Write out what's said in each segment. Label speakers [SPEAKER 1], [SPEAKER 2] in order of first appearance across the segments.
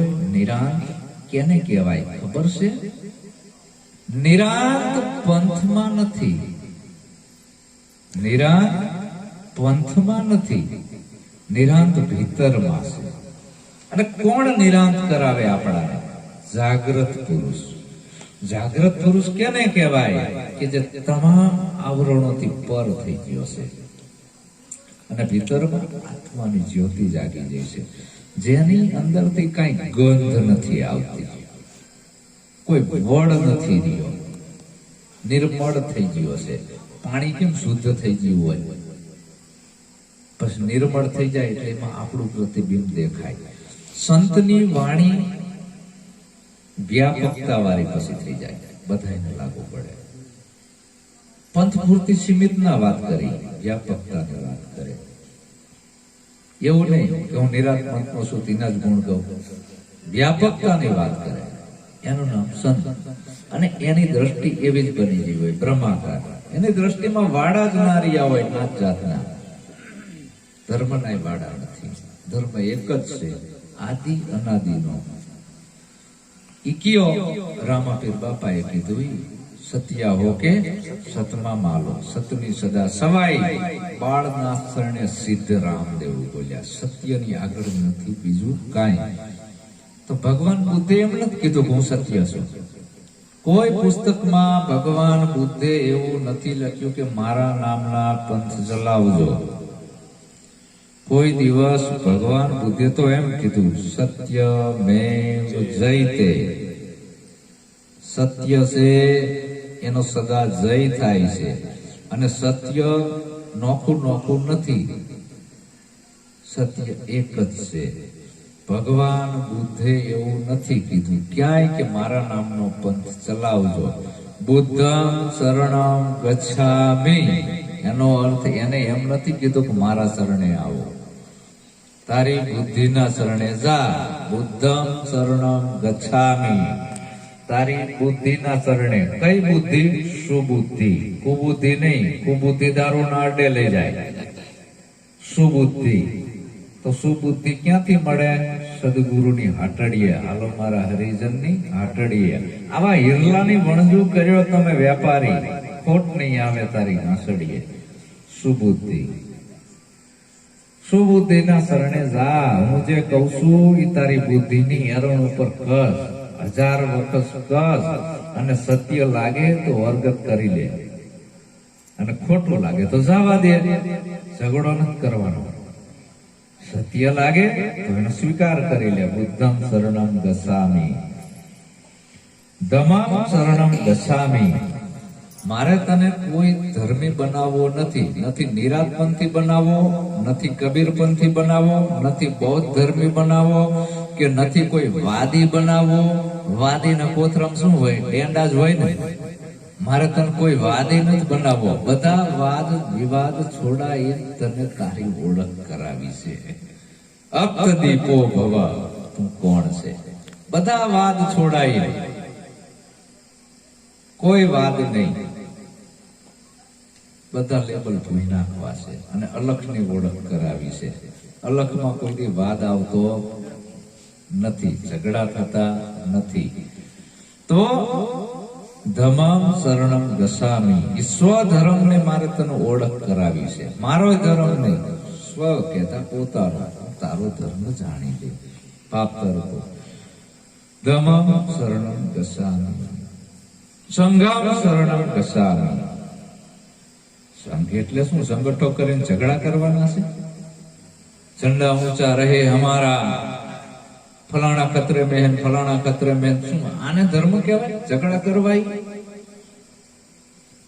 [SPEAKER 1] નિરાંત કેને કહેવાય? ખબર છે? નિરાંત પંથમાં નથી. નિરાંત પંથમાં નથી. નિરાંત ભીતરમાં છે. અને કોણ નિરાંત કરાવે આપણાને? જાગ્રત પુરુષ. જાગ્રત પુરુષ કેને કહેવાય? કે જે તમામ આવરણોથી પર થઈ ગયો છે. અને ભીતરમાં આત્માની જ્યોતિ જાગી જાય છે. જેની અંદરથી કઈ ગંધ નથી આવતી. કોઈ વડ નથી રહ્યો. નિર્મળ થઈ ગયો છે પાણી કેમ શુદ્ધ થઈ ગયું હોય? પછી નિર્મળ થઈ જાય એટલે એમાં આપણું પ્રતિબિંબ દેખાય. સંતની વાણી વ્યાપકતા વાળી પછી થઈ જાય. બધાને લાગુ પડે. પંથ પૂરતી સીમિત ના વાત કરી. વ્યાપકતાની વાત કરે. એવું નહીં કે હું નિરાત છું, તેના જ ગુણ કહું. વ્યાપકતાની વાત કરે. એનું નામ સંત. અને એની દ્રષ્ટિ એવી જ બની ગઈ હોય, બ્રહ્માકાર. એની દ્રષ્ટિમાં વાડા જ ના રહ્યા હોય નાત જાતના. ધર્મના વાડા નથી. ધર્મ એક જ છે, આદિ અનાદિનો. ઈકિયો રામાપીર બાપાએ કીધું ઈ. સત્યા હો કે સતમા માલો. સતની સદા સવાઈ બાળના શરણે સિદ્ધ રામદેવ બોલ્યા, સત્યની આગળ નથી બીજું કાંઈ. તો ભગવાન બુદ્ધે એમ નથી કીધું હું સત્ય છું. કોઈ પુસ્તકમાં ભગવાન બુદ્ધે એવું નથી લખ્યું કે મારા નામના પંથ ચલાવજો કોઈ દિવસ ભગવાન બુદ્ધે તો એમ કીધું, સત્ય મેં જયતે. સત્ય છે એનો સદા જય થાય છે અને સત્ય નોખું નોખું નથી. સત્ય એક જ છે. ભગવાન બુદ્ધે એવું નથી કીધું. ક્યાંય કે મારા નામનો પંથ ચલાવજો. બુદ્ધમ શરણમ ગચ્છામિ. એનો અર્થ એને એમ નથી કીધું કે મારા શરણે આવો. તારી બુદ્ધિના શરણે જા. બુદ્ધમ શરણમ ગચ્છામિ. તારી બુદ્ધિના શરણે કઈ બુદ્ધિ? સુબુદ્ધિ. કુબુદ્ધિ નહીં કુબુદ્ધિ દારૂ ના અડે લઈ જાય. સુબુદ્ધિ. તો સુબુદ્ધિ ક્યાંથી મળે? સદગુરુની હાટડીએ. હાલો મારા હરિજનની હાટડીએ. આવા હિરલાની વણજુ કર્યો તમે વેપારી ખોટ નહીં આવે તારી હાંસડીએ સુબુદ્ધિ. સુબુદ્ધિના શરણે જા. હું જે કહું છું એ તારી બુદ્ધિની હરણ ઉપર કસ હજાર વખત કસ અને સત્ય લાગે તો વર્ગત કરી લે. અને ખોટું લાગે તો જવા દે. ઝઘડો નથી કરવાનો. સત્ય લાગે તો એનો સ્વીકાર કરી લે. બુદ્ધમ શરણમ ગસામી દમામ શરણમ ગસામી મારે તને કોઈ ધર્મી બનાવવો નથી. નથી નિરાતપંથી બનાવવો, નથી કબીરપંથી બનાવવો, નથી બૌદ્ધ ધર્મી બનાવવો કે નથી કોઈ વાદી બનાવવો. વાદીના કોથરમ શું હોય? ડેંડા જ હોય ને? મારે તને કોઈ વાદી નથી બનાવવો. બધા વાદ, વિવાદ છોડાઈ તને તારી ઓળખ કરાવી છે. અપ્ત દીપો ભવ, તું કોણ છે? બધા વાદ છોડાઈ કોઈ વાદ નહીં. બધા લેબલ ધોઈ નાખવા છે અને અલખની ઓળખ કરાવી છે. અલખમાં કોઈ વાદ આવતો નથી, ઝઘડા થતા નથી. તો ધમામ શરણમ ગસામી. એ સ્વધર્મને મારે તને ઓળખ કરાવી છે. મારો ધર્મ નહીં સ્વ કહેતા પોતાનો, તારો ધર્મ જાણી લે. પાપ તરતો ધમમ શરણમ ગસામી. સંઘમ શરણમ ગસામી. સંઘ એટલે શું? સંગઠો કરીને ઝઘડા કરવાના છે? ઝંડા ઊંચા રહે હમારા ફલાણા કતરે બહેન, ફલાણા કતરે બહેન. શું આને ધર્મ કહેવાય? ઝઘડા કરવાય?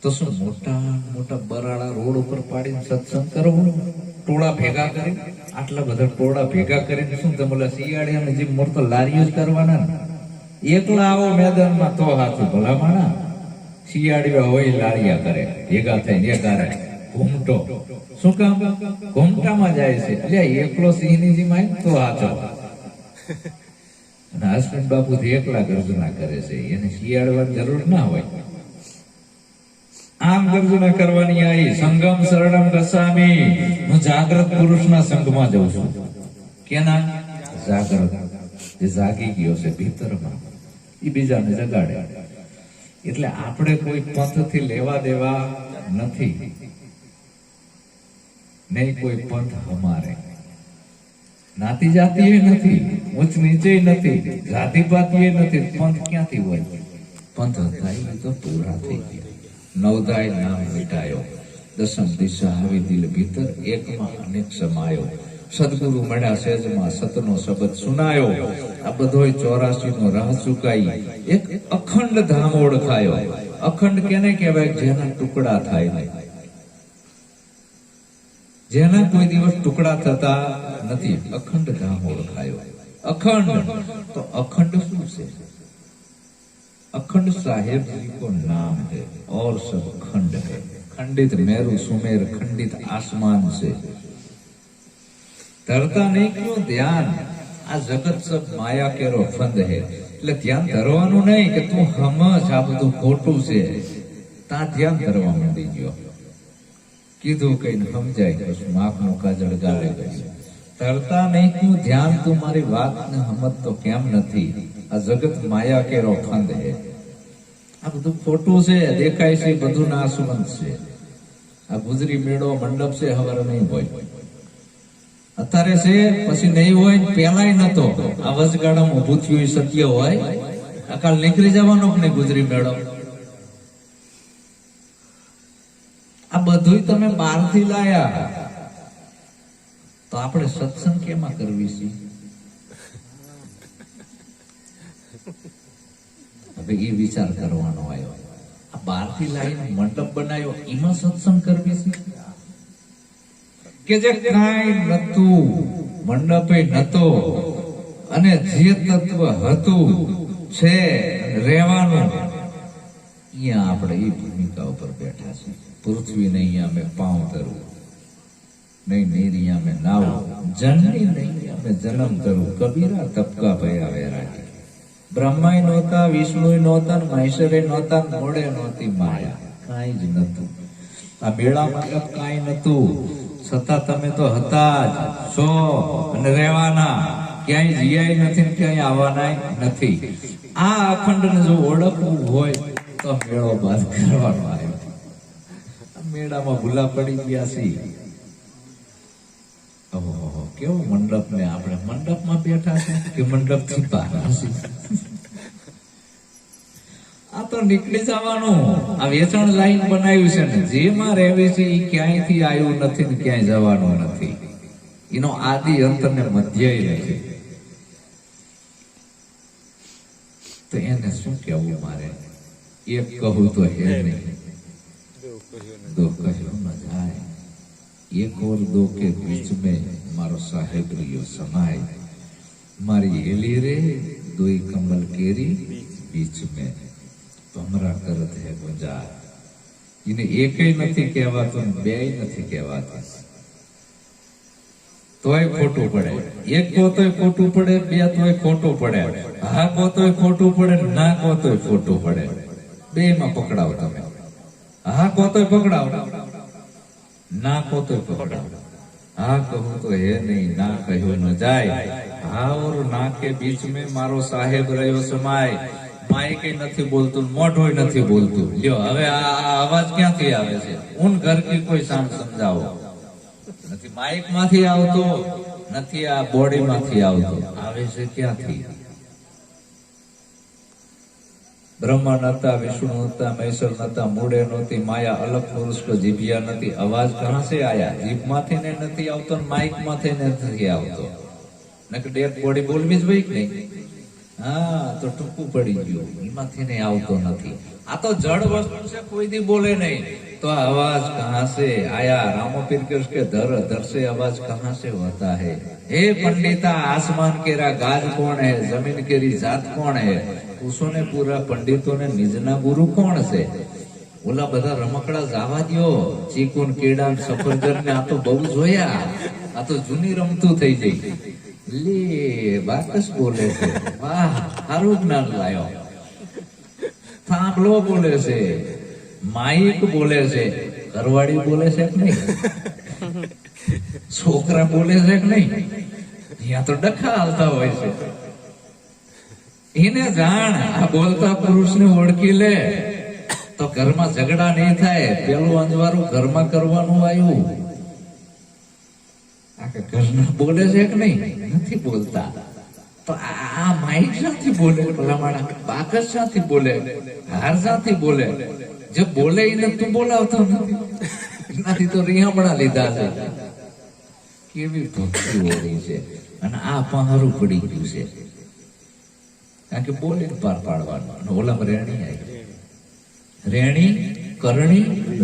[SPEAKER 1] તો શું મોટા મોટા બરાડા રોડ ઉપર પાડીને સત્સંગ કરવો ટોળા ભેગા કરી આટલા બધા ટોળા ભેગા કરીને શું તમે ઓલા જીમ મોર લારીઓ જ કરવાના ને? એકલા આવો મેદાનમાં તો હાથું ભલા માણા. શિયાળીઓ હોય લારિયા કરે, ભેગા થઈને એકારે. ઘૂમટો. શું કામ? ઘૂમટામાં જાય છે. એટલે એકલો સિંહની જીમ આય તો હાચો અને હસબન્ડ બાપુ એકલા ગર્જના કરે છે, એને શિયાળવા જરૂર ના હોય. આમ ગર્જના કરવાની આવી સંગમ શરણમ રસામી હું જાગ્રત પુરુષના સંઘમાં જઉં છું. કેના? જાગ્રત. જે જાગી ગયો છે ભીતરમાં. એ બીજાને જગાડે. એટલે આપણે કોઈ પંથથી લેવા દેવા નથી. નહીં કોઈ પંથ અમારે નાતી જાતિ નથી, ઉચ્ચ નીચે નથી જાતિ પાતિ નથી, પંથ ક્યાંથી હોય? પંથ હતા એ તો પૂરા થઈ ગયા. નવદાય નામ મિટાયો. દસમ દિશા આવી દિલ ભીતર એકમાં અનેક સમાયો. સદગુરુ મળ્યા સેજમાં સતનો શબ્દ સુનાયો. આ બધોય ચોરાસી નો રાહ ચુકાઈ. એક અખંડ ધામ ઓળખાયો. અખંડ કેને કહેવાય? જેના ટુકડા થાય જેના કોઈ દિવસ ટુકડા થતા નથી, અખંડ ધામ ઓળખાયો અખંડ. તો અખંડ શું છે? અખંડ સાહેબ નામ હે ઓર સબ ખંડ હે. ખંડિત મેરુ સુમેર, ખંડિત આસમાન છે. ધરતા નહીં કયો ધ્યાન? આ જગત સબ માયા કેરો ફંદ હે. એટલે ધ્યાન ધરવાનું નહીં કે તું હમજ આ બધું ખોટું છે. તા ધ્યાન ધરવા માંડી ગયો. કીધું કઈ સમજાય કશું આંખનું કાજળ ગાળે ગયું. ધરતા નહીં ક્યું ધ્યાન તું મારી વાતને સમજતો કેમ નથી? આ જગત માયા કેરો ફંદ હે. આ બધું ખોટું છે, દેખાય છે, બધું નાશવંત છે. આ ગુજરી મેળો મંડપ છે, હવાર નહીં હોય. અત્યારે છે, પછી નહીં હોય પેલાય નતો. આ વચગાળામાં ઊભું થયું સત્ય હોય. આ નીકળી જવાનો કે ગુજરી મેળો? આ બધું તમે બહારથી લાયા. તો આપણે સત્સંગ કેમાં કરવી છે? હવે એ વિચાર કરવાનો આવ્યો. આ બહારથી લાવીને મંડપ બનાવ્યો, એમાં સત્સંગ કરવી છે? કે જે કાંઈ નતું મંડપે નતો અને જે તત્વ હતું, છે, રહેવાનું, અહીંયા આપણે એ ભૂમિકા ઉપર બેઠા છે પૃથ્વી ને અહીંયા અમે પાઉં ધરવું નહીં નીરિયા છતાં તમે તો હતા જ. છો અને રહેવાના. ક્યાંય જીયાય નથી ક્યાંય આવવાના નથી. આ અખંડને જો ઓળખવું હોય તો મેળો બાદ કરવાનો આવ્યો. મેળામાં ભૂલા પડી ગયા છીએ. કેવો મંડપ ને આપણે મંડપમાં બેઠા છે કે મંડપથી બહાર આ તો નીકળી જવાનું. આ વેચાણ લાઈન બનાવ્યું છે ને જેમાં રહેવી છે એ ક્યાંયથી આવ્યું નથી ને ક્યાંય જવાનું નથી. એનો આદિ અંત ને મધ્ય નથી તો એને શું કહેવું મારે? એક કહું તો હે નહીં. દો કહ્યું ન જાય. एक और दो के बीच में मारो साहेब रियो समाय मारी हेली रे दोई कमल केरी बीच में ભમરા કરત હે ગુંજાર એને એકેય નથી કહેવાતું ને બેય નથી કહેવાતું તોય ખોટું પડે એક કહો તોય ખોટું પડે બે તોય ખોટું પડે હા કહો તોય ખોટું પડે ના કહો તોય ખોટું પડે બે માં પકડાવ તમે હા કહો તોય પકડાવ ના પકડાવ હા કહું તો હે નહીં, ના કહ્યો ન જાય. હા ઓર ના કે બીચ મે મારો સાહેબ રહ્યો સમાય. માય કઈ નથી બોલતું, મોઢોય નથી બોલતું. લ્યો, હવે આ અવાજ ક્યાંથી આવે છે? ઉન ઘર કે કોઈ સામ સમજાવો. નથી માઇકમાંથી આવતો, નથી આ બોડી માંથી આવતો. આવે છે ક્યાંથી? બ્રહ્મા નતા, વિષ્ણુ નતા, મહેશ્વર નતા, મૂળે નહોતી, માયા અલગ પુરુષ કો જીભિયા નથી. અવાજ કહા સે આયા. જીભમાંથી ને નથી આવતો ને માઇકમાંથી ને નથી આવતો. નકર ડેડ બોડી બોલવી જ હોય કે નહીં? હા, તો ટૂંકું પડી ગયું. એમાંથી ને આવતો નથી. આ તો જળ વસ્તુ છે કોઈ દી બોલે નહીં. તો અવાજ કહા છે આયા, રામો પીરકશ કે ધર ધર અવાજ કહા સે હોતા હે? હે પંડિતા, આસમાન કેરા ગાજ કોણ હે? જમીન કેરી જાત કોણ હે? પૂછો ને પૂરા પંડિતોને નિજના ગુરુ કોણ છે ઓલા બધા રમકડા જાવા દો ચીકુન કેડા સફરજન ને આ તો બહુ જોયા. આ તો જૂની રમતું થઈ જઈ લે, બાકસ બોલે છે. વાહ સારું જ્ઞાન લાયો. થાંભલો બોલે છે માઈક બોલે છે કરવાડી બોલે છે કે નહીં? છોકરા બોલે છે કે નહીં? ત્યાં તો ડખા હાલતા હોય છે. એને જાણ આ બોલતા પુરુષને ઓળખી લે, તો ઘરમાં ઝઘડા નહીં થાય, પેલું અંજવારું ઘરમાં કરવાનું આવ્યું. ઘરના બોલે છે કે નહીં? નથી બોલતા. આ માઇક શાથી બોલે પેલા માણા બાકસ શાથી બોલે, હાર શાથી બોલે. જે બોલે એને તું બોલાવતો નથી. નથી તો રિહામણા લીધા છે. કેવી ભક્તિ અને આ પહારું પડી ગયું છે. કારણ કે બોલીને પાર પાડવાનું. અને ઓલામાં રેણી આવી. રેણી, કરણી,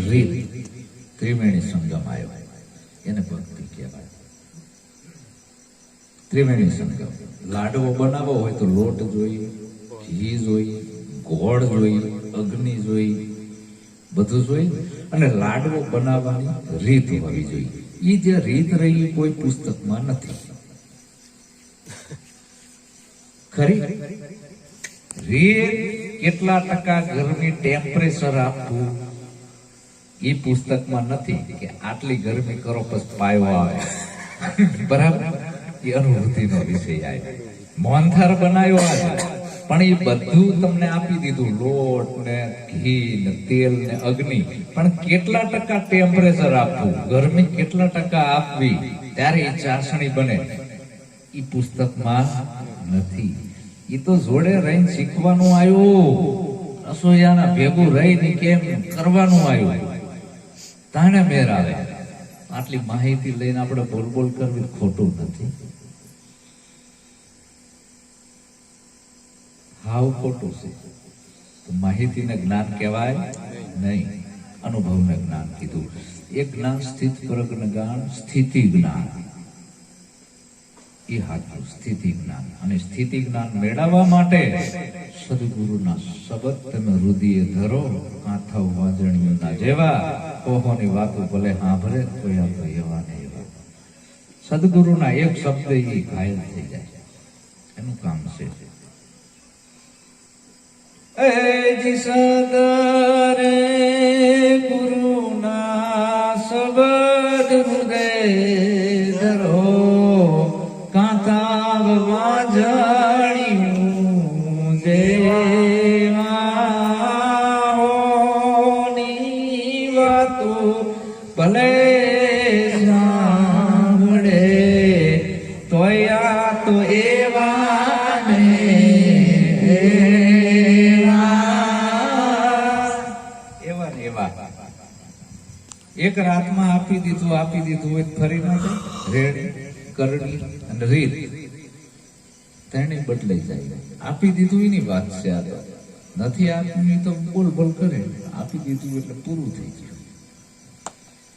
[SPEAKER 1] રીત. ત્રિવેણી સંગમ આવ્યો. એને ભક્તિ કહેવાય. ત્રિવેણી સંગમ લાડવો બનાવવો હોય તો લોટ જોઈએ, ઘી જોઈએ, ગોળ જોઈએ, અગ્નિ જોઈએ, બધું જોઈએ. અને લાડવો બનાવવાની રીત હોવી જોઈએ. એ જે રીત રહી કોઈ પુસ્તકમાં નથી. ખરી? રીત કેટલા ટકા ગરમી ટેમ્પરેચર આપવું? એ પુસ્તકમાં નથી કે આટલી ગરમી કરો પછી પાયો આવે. બરાબર? એ અનુભૂતિનો વિષય આવે મોહનથાળ બનાવ્યો આજે. પણ એ બધું તમને આપી દીધું. લોટ ને ઘી ને તેલ ને અગ્નિ. પણ કેટલા ટકા ટેમ્પરેચર આપવું? ગરમી કેટલા ટકા આપવી? ત્યારે એ ચાસણી બને. એ પુસ્તકમાં નથી. એ તો જોડે રહીને શીખવાનું આવ્યું. રસોઈયાના ભેગું રહીને કેમ કરવાનું આવ્યું? તાને મેર આવે. આટલી માહિતી લઈને આપણે બોલ બોલ કરવી ખોટું નથી. હાવ ખોટું છે. માહિતીને જ્ઞાન કહેવાય નહીં. અનુભવને જ્ઞાન કીધું. એ જ્ઞાન સ્થિત પ્રજ્ઞ જ્ઞાન, સ્થિતિ જ્ઞાન. એ હાથું સ્થિતિ જ્ઞાન. અને સ્થિતિ જ્ઞાન મેળવવા માટે સદગુરુના શબ્દ તમે હૃદય ધરો કાંઠા વાજણીઓના જેવા કોહોની વાતો ભલે સાંભળે યા તો એવા ને એવા. સદગુરુના એક શબ્દ એ ઘાયલ થઈ જાય. એનું કામ છે. એજી સદરે તો એવા. એવા. ને એક રાતમાં આપી દીધું આપી દીધું હોય ફરી ના રેડ, કરડી અને રીત. તેને બદલાઈ જાય. આપી દીધું એની વાત છે આ નથી આપ્યું તો બોલ બોલ કરે. આપી દીધું એટલે પૂરું થઈ ગયું.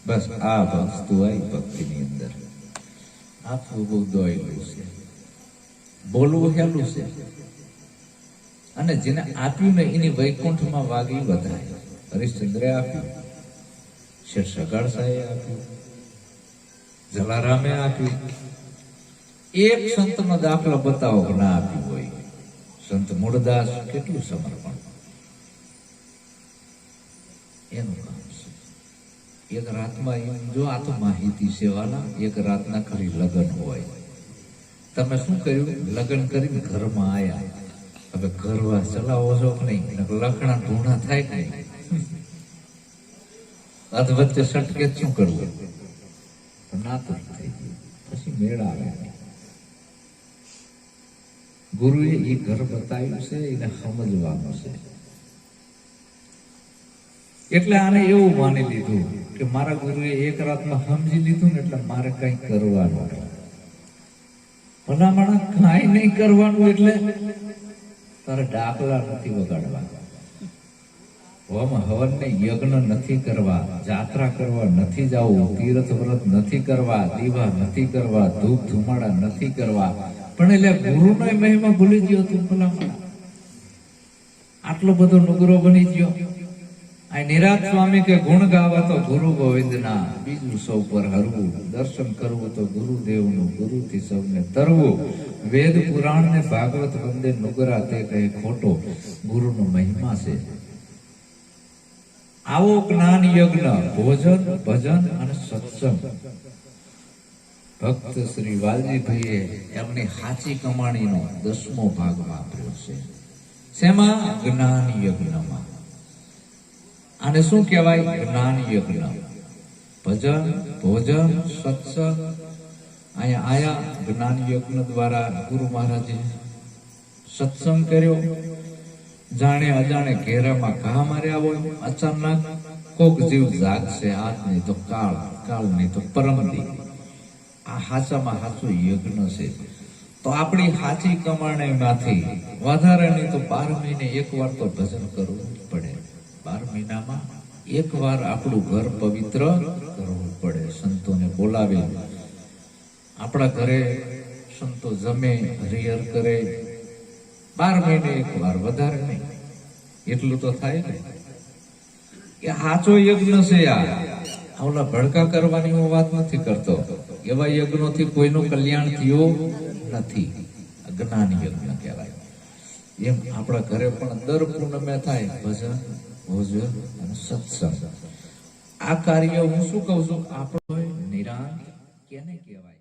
[SPEAKER 1] બસ આ વસ્તુ આવી ભક્તિની અંદર. આપવું બહુ દોયેલું છે. બોલવું હેલું છે. અને જેને આપ્યું ને એની વૈકુંઠમાં વાગી વધારે. હરિશ્ચંદ્રે આપ્યું. શેર સગાડ સાહેબ આપ્યું. જલારામે આપ્યું. એક સંતનો દાખલો બતાવો ના આપ્યું હોય. સંત મૂળદાસ કેટલું સમર્પણ. એનું કામ છે. એક રાતમાં એમ જો આ તો માહિતી સેવાના, એક રાતના ખરી લગ્ન હોય. તમે શું કર્યું? લગ્ન કરીને ઘરમાં આયા. હવે ઘરવા ચલાવો છો કે નહીં? લખણા ઢૂંઢા થાય કે નહીં? અધ વચ્ચે સટકે શું કરવું? તો થઈ ગયું. પછી મેળ આવે ગુરુએ એ ઘર બતાવ્યું છે, એને સમજવાનું છે. એટલે આને એવું માની લીધું કે મારા ગુરુએ એક રાતમાં સમજી લીધું ને એટલે મારે કઈ કરવાનું. ભલામણા કાંઈ નહીં કરવાનું એટલે તારે ડાકલા નથી વગાડવા. હોમ હવન યજ્ઞ નથી કરવા, જાત્રા કરવા નથી જવું, તીર્થ વ્રત નથી કરવા, દીવા નથી કરવા, ધૂપ ધુમાડા નથી કરવા. પણ એટલે ગુરુનો મહિમા ભૂલી ગયો તું ભલામણ. આટલો બધો નુગરો બની ગયો. આ નિરાત સ્વામી કે ગુણ ગાવા તો ગુરુ ગોવિંદના બીજું સૌ પર હરવું. દર્શન કરવું તો ગુરુદેવનું, ગુરુથી સૌને તરવું. વેદ પુરાણ ને ભાગવત વંદે નુગરા તે કહે ખોટો ગુરુનો મહિમા છે. આવો જ્ઞાન યજ્ઞ, ભોજન, ભજન અને સત્સંગ. ભક્ત શ્રી વાલજીભાઈએ એમની સાચી કમાણીનો દસમો ભાગ વાપર્યો છે. શેમાં? જ્ઞાન યજ્ઞમાં. આને શું કહેવાય? જ્ઞાન યજ્ઞ ભજન, ભોજન સત્સંગ અહીંયા આયા જ્ઞાન યજ્ઞ દ્વારા ગુરુ મહારાજે સત્સંગ કર્યો. જાણે અજાણે ઘેરામાં ઘા માર્યા હોય, અચાનક કોક જીવ જાગશે નહીં તો કાળ કાળ નહીં તો પરમદી. આ હાચામાં હાચું યજ્ઞ છે. તો આપણી હાચી કમાણીમાંથી વધારે નહીં તો બાર મહિને એક વાર તો ભજન કરવું પડે. બાર મહિનામાં એક વાર આપણું ઘર પવિત્ર કરવું પડે. સંતોને બોલાવે આપણા ઘરે સંતો જમે, હરિહર કરે. બાર મહિને એક વાર વધારે નહીં. એટલું તો થાય ને. એ સાચો યજ્ઞ છે આ. ઓલા ભડકા કરવાની હું વાત નથી કરતો. એવા યજ્ઞોથી કોઈનું કલ્યાણ થયું નથી. જ્ઞાન યજ્ઞ કહેવાય. એમ આપણા ઘરે પણ દર પૂનમે થાય. ભજન ભોજન સત્સંગ. આ કાર્ય હું શું કહું છું? આપણો નિરાંત કેને કહેવાય?